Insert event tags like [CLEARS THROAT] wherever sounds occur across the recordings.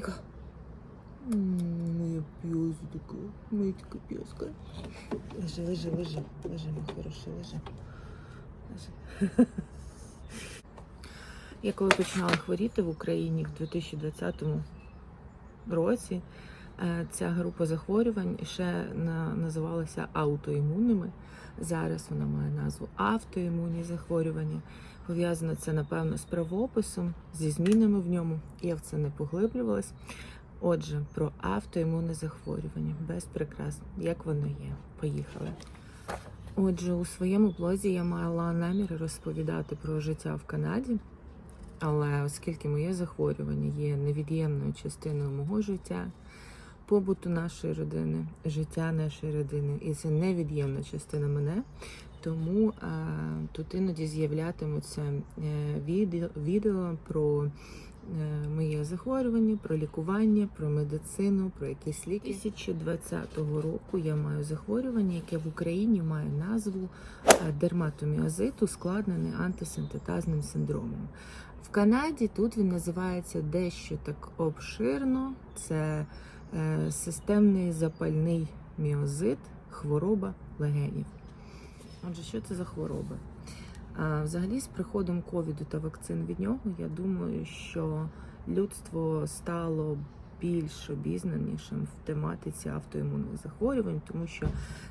Іка. Моя пьозка, моя така пьоска. Лежи, лежи, лежи, лежи, мій хороший, лежи. лежи. Я коли починала хворіти в Україні в 2020 році, ця група захворювань ще називалася аутоімунними. Зараз вона має назву автоімунні захворювання. Пов'язано це, напевно, з правописом, зі змінами в ньому. Я в це не поглиблювалась. Отже, про автоімунне захворювання без прикрас, як воно є. Поїхали. Отже, у своєму блозі я мала намір розповідати про життя в Канаді, але оскільки моє захворювання є невід'ємною частиною мого життя, побуту нашої родини, життя нашої родини, і це невід'ємна частина мене. Тому а, тут іноді з'являтимуться е, відео, відео про е, моє захворювання, про лікування, про медицину, про якісь ліки. 2020 року я маю захворювання, яке в Україні має назву е, дерматоміозит, ускладнений антисинтетазним синдромом. В Канаді тут він називається дещо так обширно. Це е, системний запальний міозит, хвороба легенів. Отже, що це за хвороба? Взагалі, з приходом ковіду та вакцин від нього, я думаю, що людство стало більш обізнанішим в тематиці автоімунних захворювань, тому що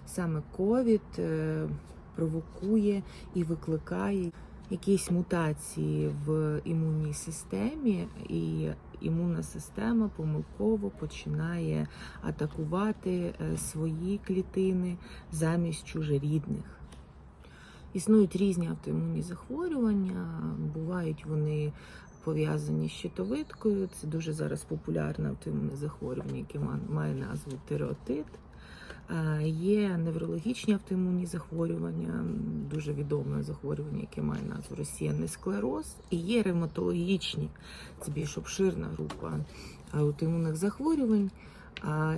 саме ковід е, провокує і викликає якісь мутації в імунній системі, і імунна система помилково починає атакувати е, свої клітини замість чужорідних. Існують різні автоімунні захворювання, бувають вони пов'язані з щитовидкою. Це дуже зараз популярне автоімунне захворювання, яке має назву тиреотит. Е, Є неврологічні автоімунні захворювання, дуже відоме захворювання, яке має назву розсіяний склероз. І є ревматологічні, це більш обширна група аутоімунних захворювань,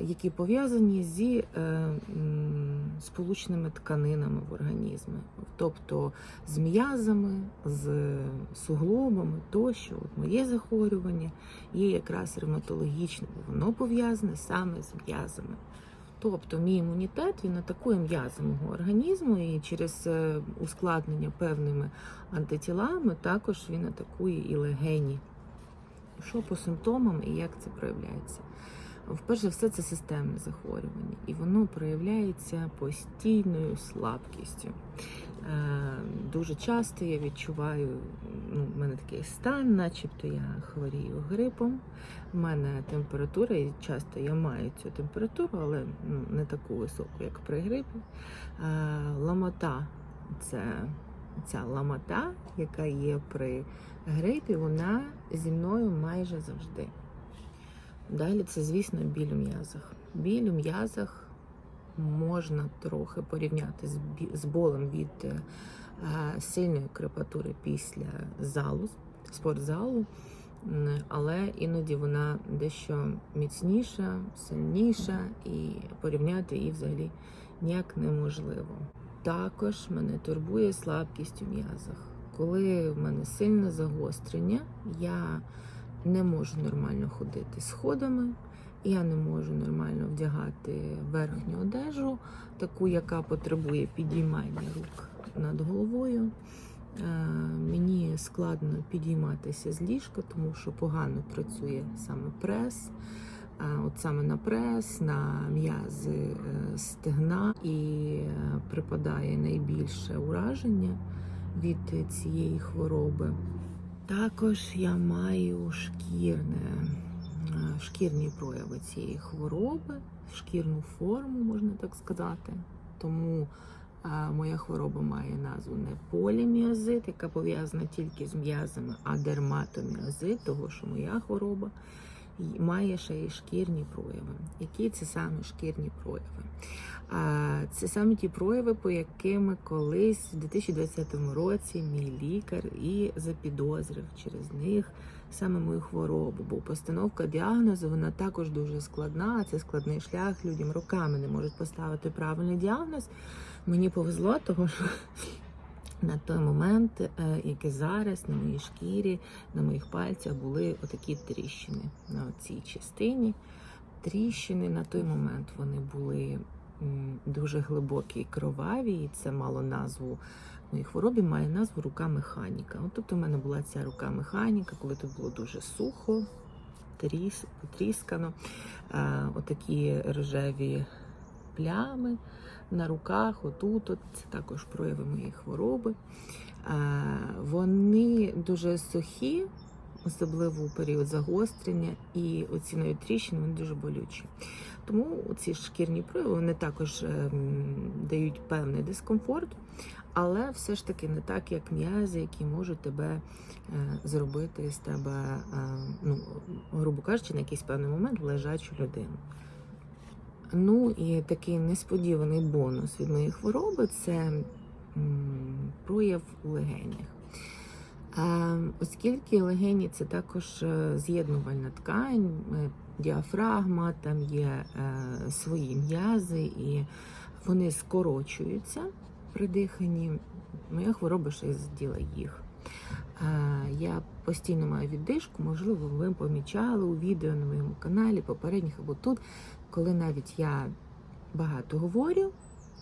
які пов'язані зі е, м, сполучними тканинами в організмі, тобто з м'язами, з суглобами тощо. От моє захворювання є якраз ревматологічним, бо воно пов'язане саме з м'язами. Тобто мій імунітет він атакує м'язи мого організму і через е, ускладнення певними антитілами також він атакує і легені. Що по симптомам і як це проявляється? Вперше все, це системне захворювання, і воно проявляється постійною слабкістю. Е, Дуже часто я відчуваю, ну, в мене такий стан, начебто я хворію грипом. У мене температура, і часто я маю цю температуру, але ну, не таку високу, як при грипі. Е, Ламота це ця ламота, яка є при грипі, вона зі мною майже завжди. Далі це, звісно, біль у м'язах. Біль у м'язах можна трохи порівняти з, болем від е, сильної крепатури після залу, спортзалу, але іноді вона дещо міцніша, сильніша, і порівняти її взагалі ніяк неможливо. Також мене турбує слабкість у м'язах. Коли в мене сильне загострення, я не можу нормально ходити сходами, я не можу нормально вдягати верхню одежу, таку, яка потребує підіймання рук над головою. Е, Мені складно підійматися з ліжка, тому що погано працює саме прес. Е, От саме на прес, на м'язи е, стегна і припадає найбільше ураження від цієї хвороби. Також я маю шкірне, шкірні прояви цієї хвороби, шкірну форму, можна так сказати. Тому е, моя хвороба має назву не поліміозит, яка пов'язана тільки з м'язами, а дерматоміозит, того що моя хвороба має ще й шкірні прояви. Які це саме шкірні прояви? А, Це саме ті прояви, по якими колись в 2020 році мій лікар і запідозрив через них саме мою хворобу. Бо постановка діагнозу вона також дуже складна. Це складний шлях. Людям роками не можуть поставити правильний діагноз. Мені повезло, тому що [LAUGHS] на той момент, е, як і зараз, на моїй шкірі, на моїх пальцях були отакі тріщини на цій частині. Тріщини на той момент вони були дуже глибокі і кроваві, і це мало назву моїй хворобі, має назву рука механіка. От тут у мене була ця рука механіка, коли тут було дуже сухо, тріс, потріскано. Е, отакі рожеві плями на руках, отут, от, це також прояви моєї хвороби. Е, Вони дуже сухі, особливо у період загострення, і оці навіть тріщини вони дуже болючі. Тому ці шкірні прояви вони також ем, дають певний дискомфорт, але все ж таки не так, як м'язи, які можуть тебе е, зробити з тебе, е, ну, грубо кажучи, на якийсь певний момент лежачу людину. Ну і такий несподіваний бонус від моєї хвороби це прояв у легенях. Оскільки легені це також е, з'єднувальна ткань, е, діафрагма, там є е, свої м'язи, і вони скорочуються при диханні. Моя хвороба ще й заділа їх. Я постійно маю віддишку, можливо, ви помічали у відео на моєму каналі, попередніх або тут, коли навіть я багато говорю,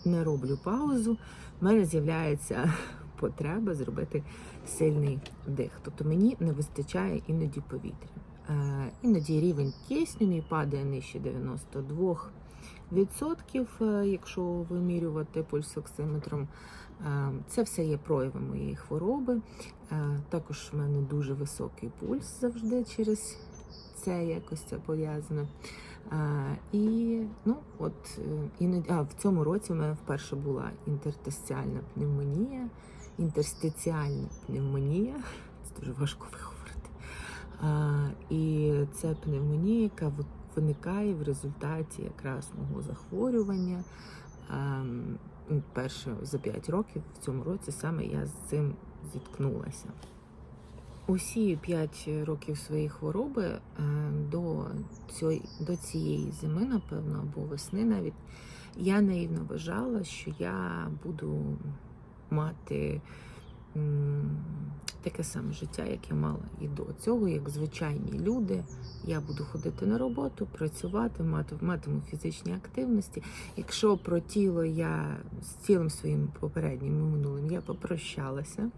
не роблю паузу, в мене з'являється потреба зробити сильний вдих. Тобто мені не вистачає іноді повітря. Е, Іноді рівень кисню мій падає нижче 92%, е, якщо вимірювати пульсоксиметром. Е, Це все є прояви моєї хвороби. Також в мене дуже високий пульс завжди через це якось це пов'язано. І ну от іноді а, в цьому році в мене вперше була інтертестіальна пневмонія, інтерстиціальна пневмонія. [LAUGHS] Це дуже важко виговорити. А, і це пневмонія, яка виникає в результаті якраз мого захворювання. А, перше за 5 років в цьому році саме я з цим зіткнулася. Усі 5 років своєї хвороби до, цієї, до цієї зими, напевно, або весни навіть, я наївно вважала, що я буду мати таке саме життя, як я мала і до цього, як звичайні люди. Я буду ходити на роботу, працювати, мати, матиму фізичні активності. Якщо про тіло я з цілим своїм попереднім і минулим я попрощалася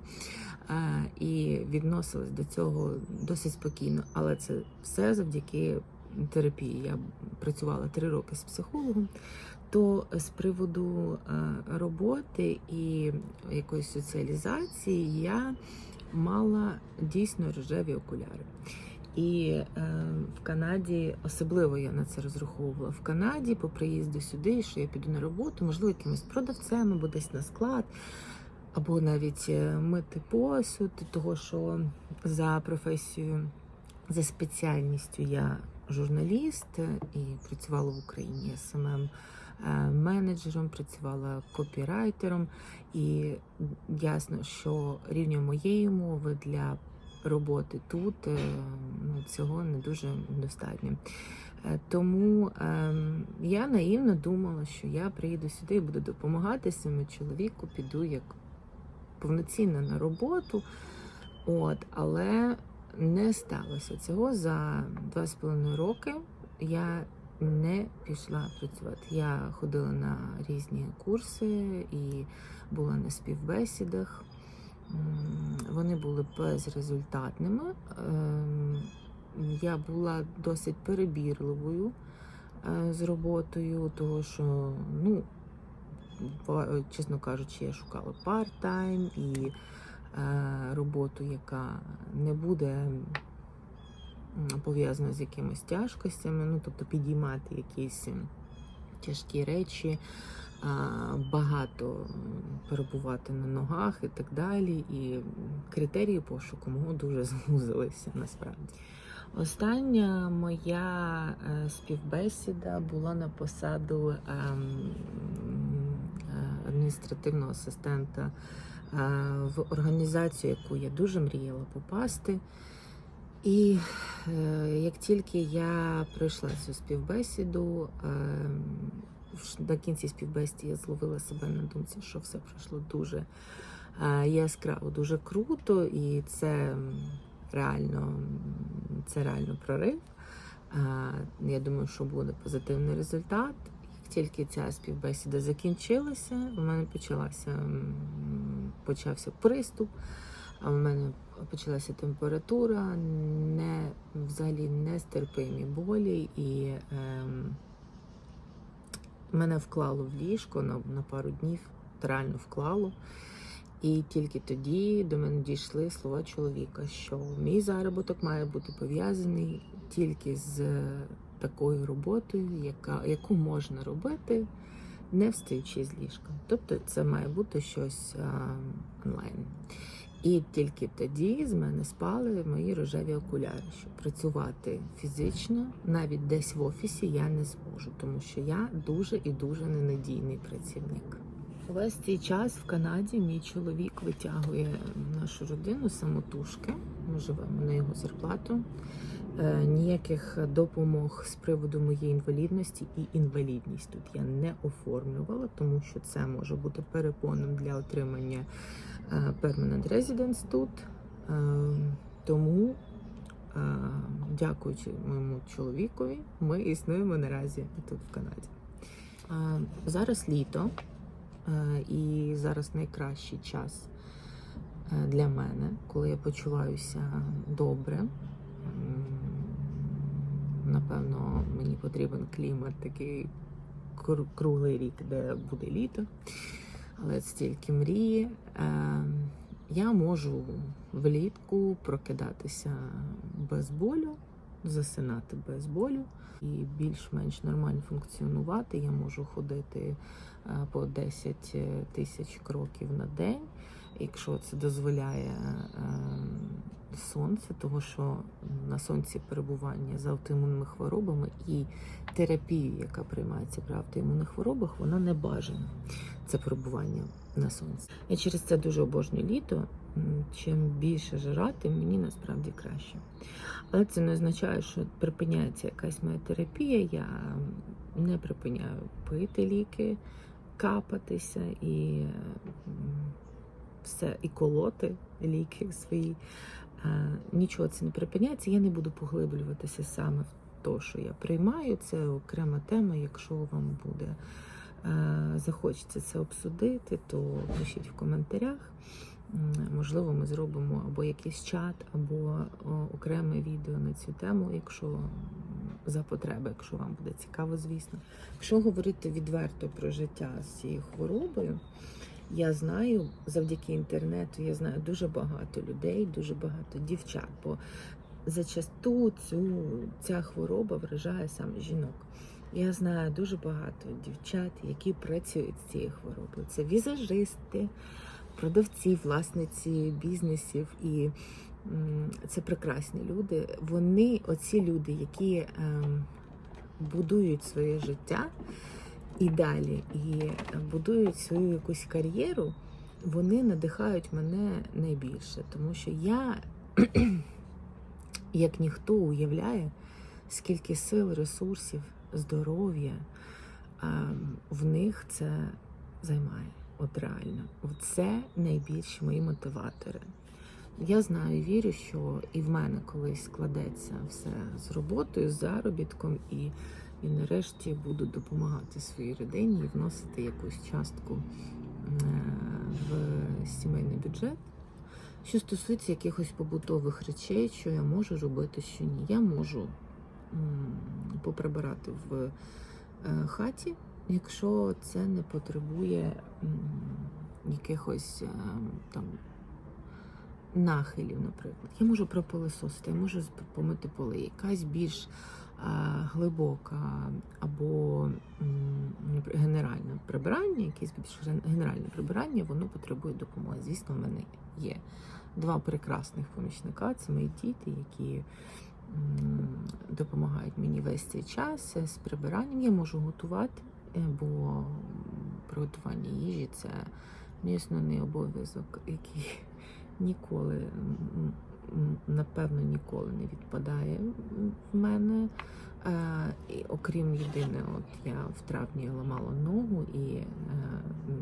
а, і відносилась до цього досить спокійно. Але це все завдяки терапії. Я працювала три роки з психологом. То з приводу е, роботи і якоїсь соціалізації я мала дійсно рожеві окуляри. І е, в Канаді особливо я на це розраховувала. В Канаді по приїзду сюди, що я піду на роботу, можливо, якимось продавцем або десь на склад, або навіть е, мити посуд, того що за професією, за спеціальністю я журналіст е, і працювала в Україні СММ е, менеджером, працювала копірайтером, і ясно, що рівня моєї мови для роботи тут е, ну, цього не дуже достатньо. Е, Тому ем, я наївно думала, що я приїду сюди і буду допомагати своєму чоловіку, піду як повноцінно на роботу. От, але не сталося цього за два з половиною роки. Я не пішла працювати. Я ходила на різні курси і була на співбесідах. Вони були безрезультатними. Ем, Я була досить перебірливою е, з роботою, того що, ну, чесно кажучи, я шукала парт-тайм і роботу, яка не буде пов'язана з якимись тяжкостями, ну, тобто підіймати якісь тяжкі речі, багато перебувати на ногах і так далі. І критерії пошуку мого дуже [LAUGHS] звузилися насправді. Остання моя е, співбесіда була на посаду ем, е, адміністративного асистента е, в організацію, яку я дуже мріяла попасти. І е, як тільки я пройшла цю співбесіду, е, на кінці співбесіди я зловила себе на думці, що все пройшло дуже е, яскраво, дуже круто, і це реально, це реально прорив. Е, Я думаю, що буде позитивний результат. Тільки ця співбесіда закінчилася, у мене почалася почався приступ. А в мене почалася температура, не взагалі нестерпимі болі, і ем, мене вклало в ліжко на, на пару днів, реально вклало. І тільки тоді до мене дійшли слова чоловіка, що мій заробіток має бути пов'язаний тільки з такою роботою, яка, яку можна робити, не встаючи з ліжка. Тобто це має бути щось а, онлайн. І тільки тоді з мене спали мої рожеві окуляри, що працювати фізично, навіть десь в офісі я не зможу, тому що я дуже і дуже ненадійний працівник. Весь цей час в Канаді мій чоловік витягує нашу родину самотужки. Ми живемо на його зарплату. Е, Ніяких допомог з приводу моєї інвалідності і інвалідність тут я не оформлювала, тому що це може бути перепоном для отримання е, permanent residence тут. Е, Тому, дякуючи моєму чоловікові, ми існуємо наразі тут в Канаді. Зараз літо. І зараз найкращий час для мене, коли я почуваюся добре. Напевно, мені потрібен клімат такий круглий рік, де буде літо. Але це тільки мрії. Е, Я можу влітку прокидатися без болю, засинати без болю і більш-менш нормально функціонувати. Я можу ходити е, по 10 тисяч кроків на день, якщо це дозволяє е, сонце, тому що на сонці перебування з автоімунними хворобами і терапія, яка приймається при автоімунних хворобах, вона не бажана. Це перебування на сонці. Я через це дуже обожнюю літо. Чим більше жара, тим мені насправді краще. Але це не означає, що припиняється якась моя терапія. Я не припиняю пити ліки, капатися і все, і колоти ліки свої. Е, Нічого це не припиняється. Я не буду поглиблюватися саме в те, що я приймаю. Це окрема тема. Якщо вам буде е, захочеться це обсудити, то пишіть в коментарях. Можливо, ми зробимо або якийсь чат, або окреме відео на цю тему, якщо за потреби, якщо вам буде цікаво, звісно. Якщо говорити відверто про життя з цією хворобою, я знаю завдяки інтернету, я знаю дуже багато людей, дуже багато дівчат, бо зачасту цю ця хвороба вражає саме жінок. Я знаю дуже багато дівчат, які працюють з цією хворобою. Це візажисти, продавці, власниці бізнесів, і це прекрасні люди. Вони, оці люди, які ем, будують своє життя і далі, і будують свою якусь кар'єру, вони надихають мене найбільше, тому що я, [CLEARS THROAT] як ніхто, уявляє, скільки сил, ресурсів, здоров'я в них це займає. От реально, це найбільші мої мотиватори. Я знаю вірю, що і в мене колись складеться все з роботою, з заробітком, і, і нарешті буду допомагати своїй родині і вносити якусь частку е, в сімейний бюджет. Що стосується якихось побутових речей, що я можу робити, що ні. Я можу поприбирати в е, хаті, якщо це не потребує якихось е, там нахилів, наприклад. Я можу пропилисосити, я можу помити поли. Якась більш глибока або генеральне прибирання, якесь більш генеральне прибирання, воно потребує допомоги. Звісно, в мене є два прекрасних помічника. Це мої діти, які допомагають мені весь цей час з прибиранням. Я можу готувати, е, бо приготування їжі це мій основний обов'язок, який ніколи, напевно, ніколи не відпадає в мене. Е, і, окрім єдине, от я в травні ламала ногу, і е,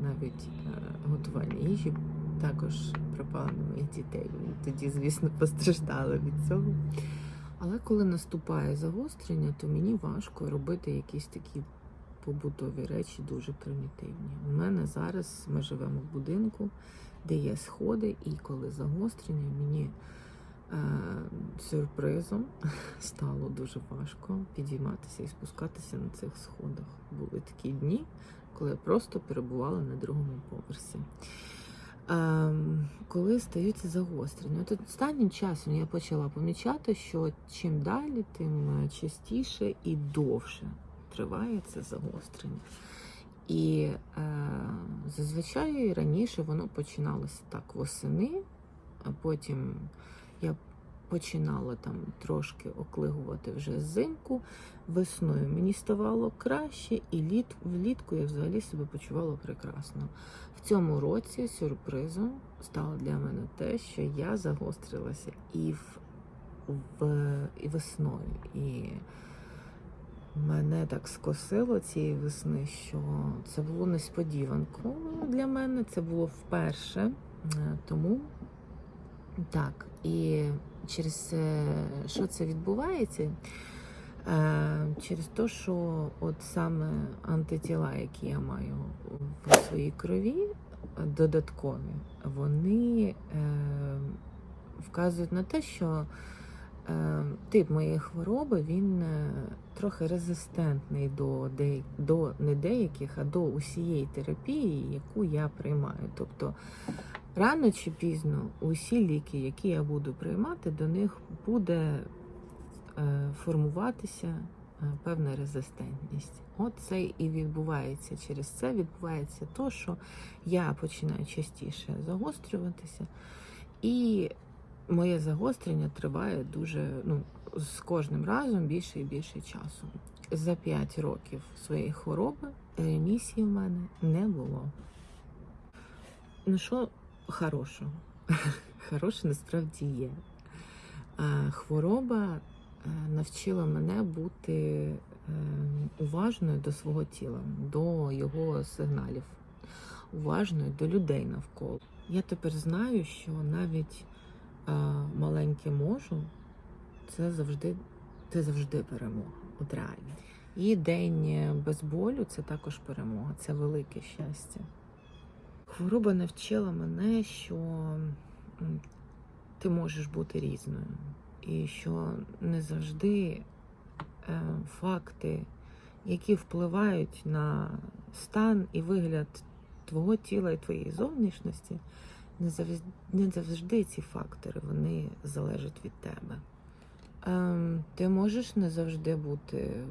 навіть е, готування їжі також пропала на моїх дітей. Тоді, звісно, [LAUGHS] постраждали від цього. Але коли наступає загострення, то мені важко робити якісь такі побутові речі дуже примітивні. У мене зараз ми живемо в будинку, де є сходи, і коли загострення, мені сюрпризом [LAUGHS] стало дуже важко підійматися і спускатися на цих сходах. Були такі дні, коли я просто перебувала на другому поверсі. Ем, коли стаються загострення. От останнім часом я почала помічати, що чим далі, тим частіше і довше триває це загострення. І е, зазвичай раніше воно починалося так восени, а потім я починала там трошки оклигувати вже взимку. Весною мені ставало краще, і літ, влітку я взагалі себе почувала прекрасно. В цьому році сюрпризом стало для мене те, що я загострилася і в, в і весною. І мене так скосило цієї весни, що це було несподіванкою для мене. Це було вперше. Е, Тому так, і через е, що це відбувається? Е, Через те, що от саме антитіла, які я маю в своїй крові, додаткові, вони е, вказують на те, що тип моєї хвороби він трохи резистентний до, до не деяких, а до усієї терапії, яку я приймаю. Тобто рано чи пізно усі ліки, які я буду приймати, до них буде е, формуватися е, певна резистентність. От це і відбувається. Через це відбувається то, що я починаю частіше загострюватися, і моє загострення триває дуже ну, з кожним разом більше і більше часу. За 5 років своєї хвороби ремісії в мене не було. Ну що хорошого? [LAUGHS] Хороше насправді є. Хвороба е, навчила мене бути е, уважною до свого тіла, до його сигналів, уважною до людей навколо. Я тепер знаю, що навіть е, маленьке можу це завжди, це завжди перемога. От реально. І день без болю це також перемога, це велике щастя. Хвороба навчила мене, що ти можеш бути різною, і що не завжди е, факти, які впливають на стан і вигляд твого тіла і твоєї зовнішності, не завжди, не завжди ці фактори вони залежать від тебе. Ем, ти можеш не завжди бути,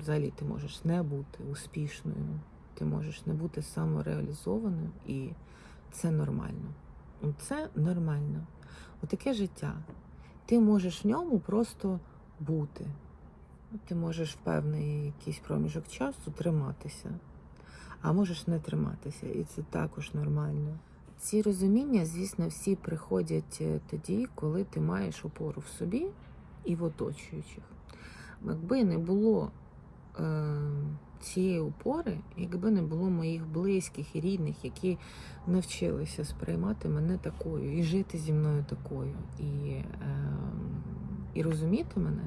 взагалі ти можеш не бути успішною, ти можеш не бути самореалізованою, і це нормально. Ну, Це нормально. Отаке життя. Ти можеш в ньому просто бути. Ти можеш в певний якийсь проміжок часу триматися, а можеш не триматися, і це також нормально. Ці розуміння, звісно, всі приходять е, тоді, коли ти маєш опору в собі і в оточуючих. Якби не було е, цієї опори, якби не було моїх близьких і рідних, які навчилися сприймати мене такою і жити зі мною такою, і, е, і розуміти мене,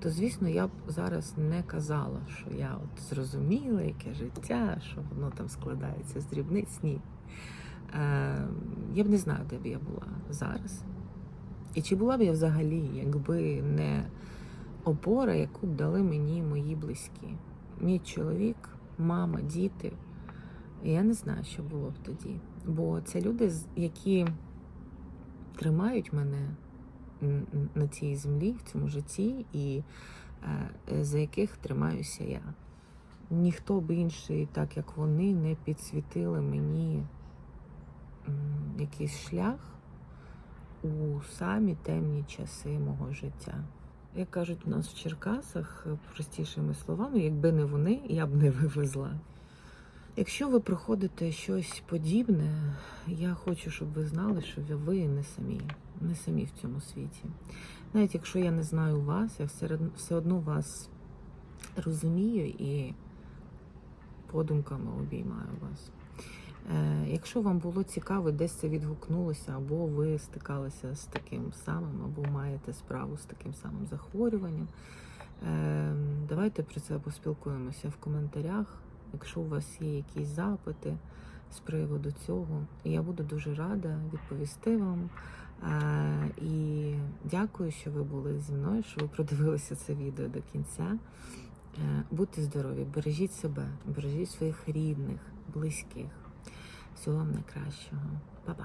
то звісно я б зараз не казала, що я от зрозуміла, яке життя, що воно там складається з дрібниць. Ні. Е, я б не знаю, де б я була зараз. І чи була б я взагалі, якби не опора, яку б дали мені мої близькі. Мій чоловік, мама, діти. Я не знаю, що було б тоді. Бо це люди, які тримають мене на цій землі, в цьому житті, і е, за яких тримаюся я. Ніхто б інший, так як вони, не підсвітили мені якийсь шлях у самі темні часи мого життя. Як кажуть у нас в Черкасах, е, простішими словами, якби не вони, я б не вивезла. Якщо ви проходите щось подібне, я хочу, щоб ви знали, що ви- ви не самі, не самі в цьому світі. Навіть якщо я не знаю вас, я все одно вас розумію і подумками обіймаю вас. Е, Якщо вам було цікаво, десь це відгукнулося, або ви стикалися з таким самим, або маєте справу з таким самим захворюванням, е, давайте про це поспілкуємося в коментарях. Якщо у вас є якісь запити з приводу цього, я буду дуже рада відповісти вам. Е, І дякую, що ви були зі мною, що ви продивилися це відео до кінця. Будьте здорові, бережіть себе, бережіть своїх рідних, близьких. Всього вам найкращого. Па-па.